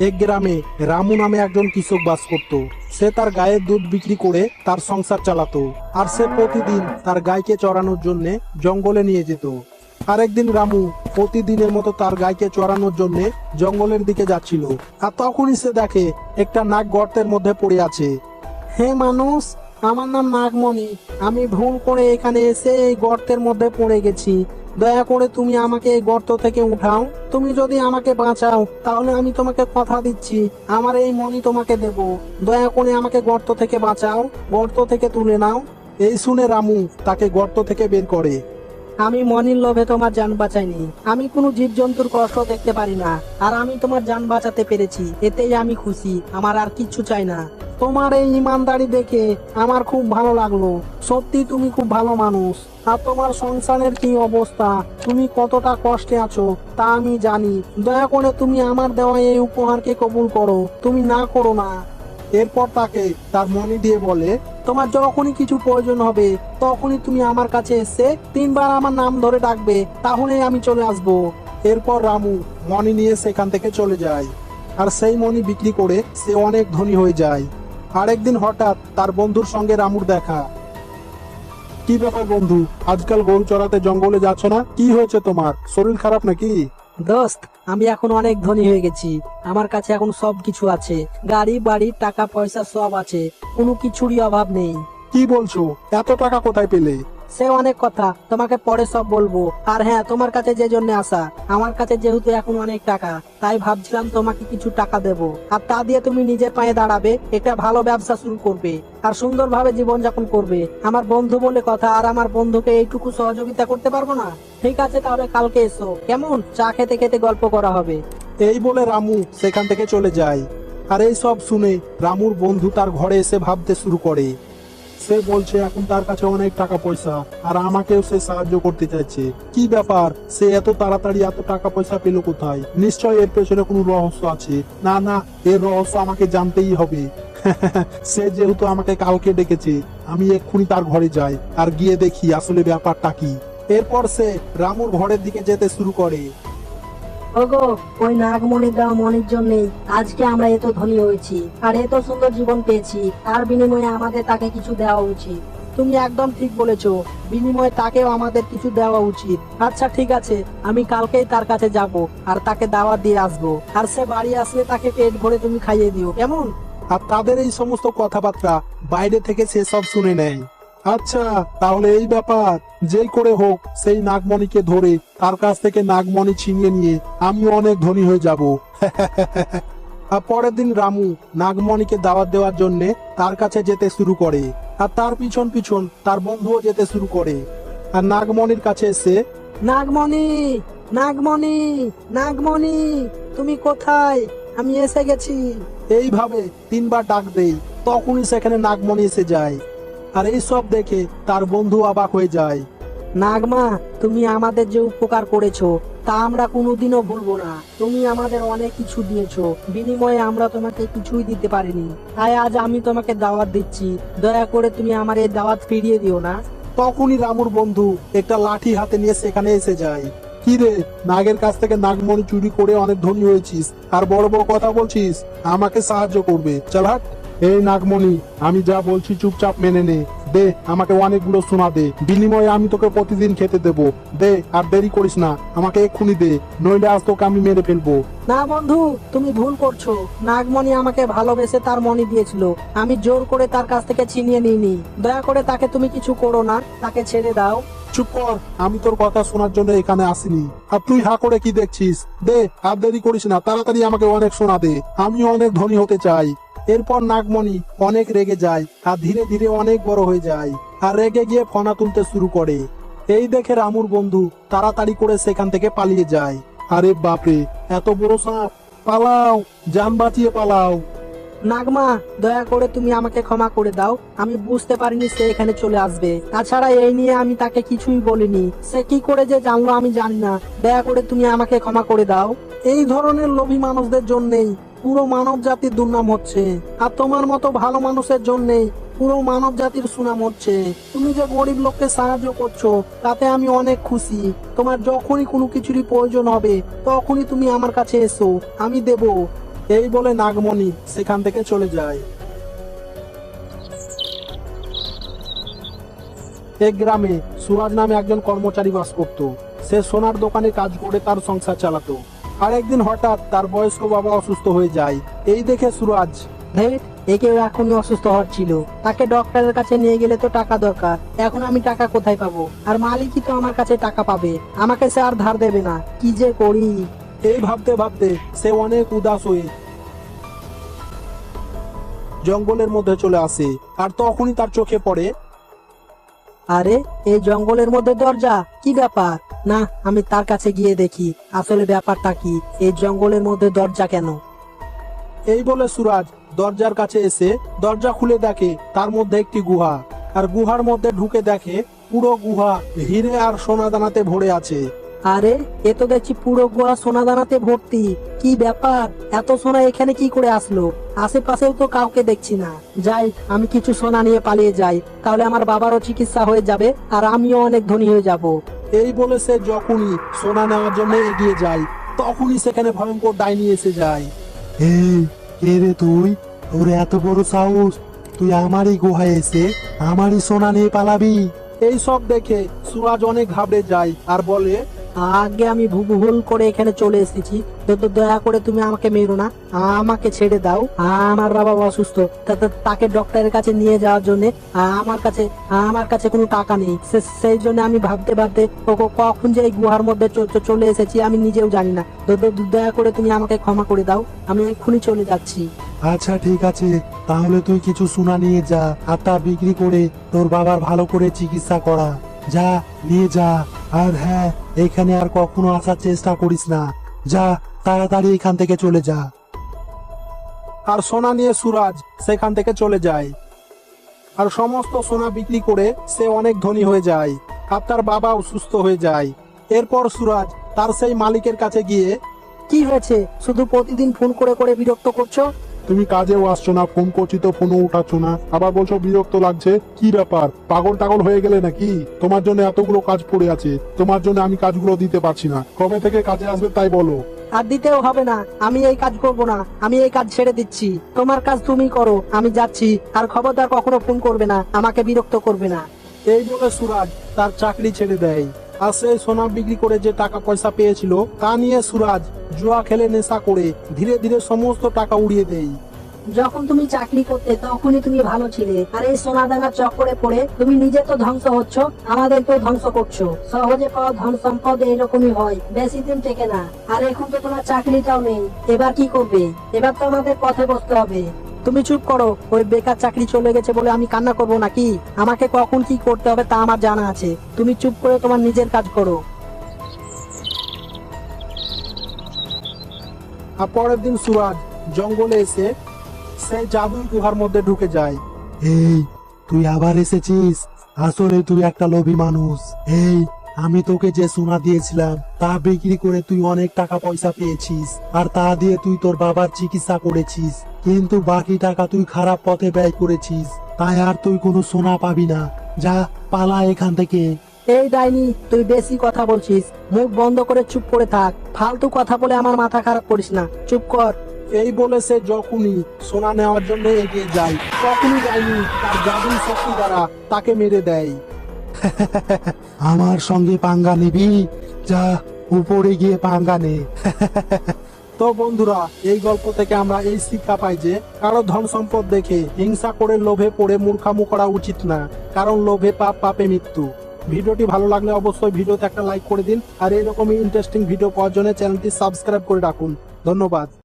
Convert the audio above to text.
এক গ্রামে রামু নামে একজন কৃষক বাস করত। সে তার গায়ের দুধ বিক্রি করে তার সংসার চালাতো আর সে প্রতিদিন তার গাইকে চড়ানোর জন্য জঙ্গলে নিয়ে যেত। আরেকদিন রামু প্রতিদিনের মতো তার গাইকে চড়ানোর জন্য জঙ্গলের দিকে যাচ্ছিল আর তখনই সে দেখে একটা নাক গর্তের মধ্যে পড়ে আছে। হে মানুষ, আমার নাম নাগমণি। আমি ভুল করে এখানে এসে এই গর্তের মধ্যে পড়ে গেছি। দয়া করে তুমি আমাকে এই গর্ত থেকে উঠাও। তুমি যদি আমাকে বাঁচাও, তাহলে আমি তোমাকে কথা দিচ্ছি। আমার এই মণি তোমাকে দেব। দয়া করে আমাকে গর্ত থেকে বাঁচাও, গর্ত থেকে তুলে নাও। এই শুনে রামু তাকে গর্ত থেকে বের করে। আমি মনির লোভে তোমার যান বাঁচাইনি। আমি কোনো জীবজন্তুর কষ্ট দেখতে পারি না। আর আমি তোমার যান বাঁচাতে পেরেছি। এতেই আমি খুশি। আমার আর কিচ্ছু চাই না। তোমার এই ইমানদারি দেখে আমার খুব ভালো লাগল। সত্যি তুমি খুব ভালো মানুষ। আর তোমার সংসারের কি অবস্থা? তুমি কতটা কষ্টে আছো, তা আমি জানি। দয়া করে তুমি আমার দেওয়া এই উপহারকে কবুল করো। তুমি না করো না। এরপর তাকে তার মনে দিয়ে বলে, তোমার যখনই কিছু প্রয়োজন হবে, তখনই তুমি আমার কাছে এসে তিনবার আমার নাম ধরে ডাকবে, তাহলেই আমি চলে আসব। এরপর রামু মনি নিয়ে সেখান থেকে চলে যায়। আর সেই মনি বিক্রি করে সে অনেক ধনী হয়ে যায়। আরেকদিন হঠাৎ তার বন্ধুর সঙ্গে রামুর দেখা। কি ব্যাপার বন্ধু? আজকাল গরু চড়াতে জঙ্গলে যাচ্ছ না? কি হয়েছে তোমার? শরীর খারাপ নাকি? দোস্ত আমি এখন অনেক ধনী হয়ে গেছি। আমার কাছে এখন সব কিছু আছে। গাড়ি বাড়ি টাকা পয়সা সব আছে। কোনো কিছুরই অভাব নেই। কি বলছো? এত টাকা কোথায় পেলে? সে অনেক কথা, তোমাকে পরে সব বলব। আর হ্যাঁ তোমার কাছে যে জন্য আসা, আমার কাছে যেহেতু এখন অনেক টাকা, তাই ভাবছিলাম তোমাকে কিছু টাকা দেব। আর তা দিয়ে তুমি নিজের পায়ে দাঁড়াবে, একটা ভালো ব্যবসা শুরু করবে। আর সুন্দরভাবে জীবনযাপন করবে। আমার বন্ধু বলে কথা, আর আমার বন্ধুকে এইটুকু সহযোগিতা করতে পারব না? ঠিক আছে, তাহলে কালকে এসো। কেমন? চা খেতে খেতে গল্প করা হবে। এই বলে রামু সেখান থেকে চলে যায়। আর এই সব শুনে রামুর বন্ধু তার ঘরে এসে ভাবতে শুরু করে। সে বলছে, এখন তার কাছে অনেক টাকা পয়সা, আর আমাকেও সে সাহায্য করতে চাইছে। কি ব্যাপার? সে এত তাড়াতাড়ি এত টাকা পয়সা পেল কোথায়? নিশ্চয় এর পেছনে কোনো রহস্য আছে। না না, এর রহস্য আমাকে জানতেই হবে। সে যেহেতু আমাকে কালকে ডেকেছে, আমি এক্ষুনি তার ঘরে যাই, আর গিয়ে দেখি আসলে ব্যাপারটা কি। এরপর সে রামুর ঘরের দিকে যেতে শুরু করে। ওগো ওই নাগমণির দেওয়া মনির জন্যই আজকে আমরা এত ধনী হয়েছি আর এত সুন্দর জীবন পেয়েছি আর বিনিময়ে আমাদের তাকে কিছু দেওয়া উচিত। তুমি একদম ঠিক বলেছ বিনিময়ে তাকেও আমাদের কিছু দেওয়া উচিত। আচ্ছা ঠিক আছে আমি কালকেই তার কাছে যাব আর তাকে দাওয়া দিয়ে আসব। আর সে বাড়ি আসলে তাকে পেট ভরে তুমি খাইয়ে দিও কেমন? আর তাদের এই সমস্ত কথাবার্তা বাইরে থেকে সে সব শুনে নেয়। আচ্ছা তাহলে এই ব্যাপার। যেই করে হোক সেই নাগমণিকে ধরে তার কাছ থেকে নাগমণি ছিনিয়ে নিয়ে আমি অনেক ধনী হয়ে যাব। আর পরের দিন রামু নাগমণিকে দাওয়াত দেওয়ার জন্য তার কাছে যেতে শুরু করে। আর তার পিছন পিছন তার বন্ধুও যেতে শুরু করে। আর নাগমণির কাছে এসে নাগমণি নাগমণি নাগমণি তুমি কোথায়? আমি এসে গেছি। এইভাবে তিনবার ডাক দেই তখনই সেখানে নাগমণি এসে যায়। আর এই সব দেখে তার বন্ধু অবাক হয়ে যায়। নাগমা তুমি আমাদের যে উপকার করেছ তা আমরা কোনোদিনও ভুলবো না। তুমি আমাদের অনেক কিছু দিয়েছ। বিনিময়ে আমরা তোমাকে কিছুই দিতে পারিনি। তাই আজ আমি তোমাকে দাওয়াত দিচ্ছি। দয়া করে তুমি আমার এই দাওয়াত ফিরিয়ে দিও না। তখনই রামুর বন্ধু একটা লাঠি হাতে নিয়ে সেখানে এসে যায়। কি রে নাগের কাছ থেকে নাগমণি চুরি করে অনেক ধনী হয়েছিস। আর বড় বড় কথা বলছিস আমাকে সাহায্য করবে। চল হাট। এই নাগমণি আমি যা বলছি চুপচাপ মেনে নে। দে আমাকে অনেকগুলো শোনা দে। বিনিময়ে আমি তোকে প্রতিদিন খেতে দেব। দে আর দেরি করিস না। আমাকে এক্ষুনি দে। নইলে আজ তোকে আমি মেরে ফেলব। না বন্ধু তুমি ভুল করছ। নাগমণি আমাকে ভালোবেসে তার মনি দিয়েছিল। আমি জোর করে তার কাছ থেকে ছিনিয়ে নিইনি। দয়া করে তাকে তুমি কিছু করো না। তাকে ছেড়ে দাও। চুপ কর। আমি তোর কথা শোনার জন্য এখানে আসিনি। আর তুই হা করে কি দেখছিস? দে আর দেরি করিস না। তাড়াতাড়ি আমাকে অনেক শোনা দে। আমি অনেক ধনী হতে চাই। এরপর নাগমণি অনেক রেগে যায় আর ধীরে ধীরে অনেক বড় হয়ে যায় আর রেগে গিয়ে ফনা তুলতে শুরু করে। এই দেখে রামুর বন্ধু তাড়াতাড়ি করে সেখান থেকে পালিয়ে যায়। আরে বাপরে এত বড় সাপ। পালাও যান বাঁচিয়ে পালাও। নাগমা দয়া করে তুমি আমাকে ক্ষমা করে দাও। আমি বুঝতে পারিনি সে এখানে চলে আসবে। তাছাড়া এই নিয়ে আমি তাকে কিছুই বলিনি। সে কি করে যে জানলো আমি জানি না। দয়া করে তুমি আমাকে ক্ষমা করে দাও। এই ধরনের লোভী মানুষদের জন্যই পুরো মানব জাতির দুর্নাম হচ্ছে। আর তোমার মতো ভালো মানুষের জন্যই পুরো মানব জাতির সুনাম হচ্ছে। তুমি যে গরিব লোককে সাহায্য করছ, তাতে আমি অনেক খুশি। তোমার যখনই কোনো কিছুরই প্রয়োজন হবে, তখনই তুমি আমার কাছে এসো, আমি দেব। এই বলে নাগমণি সেখান থেকে চলে যায়। এক গ্রামে সুরাজ নামে একজন কর্মচারী বাস করত। সে সোনার দোকানে কাজ করে তার সংসার চালাতো। আর একদিন হঠাৎ তার বয়স্ক বাবা অসুস্থ হয়ে যায়। এই দেখে সুরাজ ধেট একে এখনই অসুস্থ হচ্ছিল। তাকে ডক্টরের কাছে নিয়ে গেলে তো টাকা দরকার। এখন আমি টাকা কোথায় পাবো? আর মালিকই তো আমার কাছে টাকা পাবে। আমাকে সে আর ধার দেবে না। কি যে করি? এই ভাবতে ভাবতে সে অনেক উদাস হয়ে জঙ্গলের মধ্যে চলে আসে। আর তখনই তার চোখে পড়ে আরে, এই জঙ্গলের মধ্যে দরজা? কি ব্যাপার? না, আমি তার কাছে গিয়ে দেখি। আসলে ব্যাপারটা কি? এই জঙ্গলের মধ্যে দরজা কেন? এই বলে সুরাজ দরজার কাছে এসে দরজা খুলে দেখে তার মধ্যে একটি গুহা। আর গুহার মধ্যে ঢুকে দেখে পুরো গুহা হিরে আর সোনা দানাতে ভরে আছে। আরে এ তো দেখছি পুরো গোয়া সোনা দানাতে ভর্তি। কি ব্যাপার? এত সোনা এখানে কি করে আসলো? আশেপাশেও তো কাউকে দেখছি না। যাই আমি কিছু সোনা নিয়ে পালিয়ে যাই। তাহলে আমার বাবারও চিকিৎসা হয়ে যাবে আর আমিও অনেক ধনী হয়ে যাব। এই বলে সে যখনই সোনা নেওয়ার জন্য এগিয়ে যায় তখনই সেখানে ভয়ঙ্কর ডাইনি এসে যায়। এই কে রে তুই? তোর এত বড় সাহস। তুই আমারই গুহায় এসে আমারই সোনা নিয়ে পালাবি। এই সব দেখে সুরাজ অনেক ঘাবড়ে যায় আর বলে আগে আমি ভুল করে এখানে চলে এসেছি। তো দয়া করে তুমি আমাকে মেরো না। আমাকে ছেড়ে দাও। আমার বাবা অসুস্থ। তাকে ডক্টরের কাছে নিয়ে যাওয়ার জন্য আমার কাছে আমার কাছে কোনো টাকা নেই। সেই জন্য আমি ভাবতে ভাবতে কখন যে এই গুহার মধ্যে চলে এসেছি, আমি নিজেও জানি না। দয়া করে তুমি আমাকে ক্ষমা করে দাও। আমি এক্ষুনি চলে যাচ্ছি। আচ্ছা ঠিক আছে। তাহলে তুই কিছু সোনা নিয়ে যা আর তা বিক্রি করে তোর বাবার ভালো করে চিকিৎসা করা। যা, নিয়ে যা। আর হ্যাঁ এখানে আর কখনো আসার চেষ্টা করিস না। যা, তাড়াতাড়ি এখান থেকে চলে যা। আর সোনা নিয়ে সুরাজ সেখান থেকে চলে যায়। আর সমস্ত সোনা বিক্রি করে সে অনেক ধনী হয়ে যায়। আর তার বাবাও সুস্থ হয়ে যায়। এরপর সুরাজ তার সেই মালিকের কাছে গিয়ে, কি হয়েছে? শুধু প্রতিদিন ফোন করে করে বিরক্ত করছ? তুমি কাজেও আসছো না ফোন করছি তো ফোনও উঠাচ্ছ না। আবার বলছো বিরক্ত লাগছে কি ব্যাপার? পাগল টাগল হয়ে গেলে নাকি? তোমার জন্য এতগুলো কাজ পড়ে আছে তোমার জন্য আমি কাজগুলো দিতে পারছি না। কবে থেকে কাজে আসবে তাই বলো। আর দিতেও হবে না আমি এই কাজ করব না আমি এই কাজ ছেড়ে দিচ্ছি। তোমার কাজ তুমি করো আমি যাচ্ছি আর খবরদার কখনো ফোন করবে না আমাকে বিরক্ত করবে না। এই বলে সুরাজ তার চাকরি ছেড়ে দেয়। সেই সোনা বিক্রি করে যে টাকা পয়সা পেয়েছিল, তা নিয়ে সুরাজ জুয়া খেলে নেশা করে ধীরে ধীরে সমস্ত টাকা উড়িয়ে দেয়। যখন তুমি চাকরি করতে, তখনই তুমি ভালো ছিলে। আর এই সোনা দানার চক্করে পড়ে তুমি নিজে তো ধ্বংস হচ্ছ আমাদেরকেও ধ্বংস করছ। সহজে পাওয়া ধন সম্পদ এরকমই হয়, বেশি দিন থেকে না। আর এখন তো তোমার চাকরিটাও নেই। এবার কি করবে? এবার তো আমাদের পথে বসতে হবে। তুমি চুপ করো ওই বেকার চাকরি চলে গেছে বলে আমি কান্না করব নাকি? আমাকে কখন কি করতে হবে তা আমার জানা আছে। তুমি চুপ করে তোমার নিজের কাজ করো। আর পরের দিন সুরাজ জঙ্গলে এসে সেই জাদুই গুহার মধ্যে ঢুকে যায়। এই তুই আবার এসেছিস? আসলে তুই একটা লোভী মানুষ। এই আমি তোকে যে সোনা দিয়েছিলাম তা বিক্রি করে তুই অনেক টাকা পয়সা পেয়েছিস আর তা দিয়ে তুই তোর বাবার চিকিৎসা করেছিস। কিন্তু বাকি টাকা তুই খারাপ পথে ব্যয় করেছিস তাই আর তুই কোনো সোনা পাবি না। যা পালা এখান থেকে। এই ডাইনি তুই বেশি কথা বলছিস মুখ বন্ধ করে চুপ করে থাক। ফালতু কথা বলে আমার মাথা খারাপ করিস না। চুপ কর। এই বলে সে যখনই সোনা নেওয়ার জন্য এগিয়ে যায় তখনই যায়নি তার জাদুই শক্তি দ্বারা তাকে মেরে দেয়। আমার সঙ্গে পাঙ্গা নিবি, যা উপরে গিয়ে পাঙ্গা নে। তো বন্ধুরা, এই গল্প থেকে আমরা এই শিক্ষা পাই যে, কারও ধন সম্পদ দেখে হিংসা করে লোভে পড়ে মূর্খামু করা উচিত না, কারণ লোভে পাপ, পাপে মৃত্যু। ভিডিওটি ভালো লাগলে অবশ্যই ভিডিওতে একটা লাইক করে দিন, আর এরকমই ইন্টারেস্টিং ভিডিও পাওয়ার জন্য চ্যানেলটি সাবস্ক্রাইব করে রাখুন। ধন্যবাদ।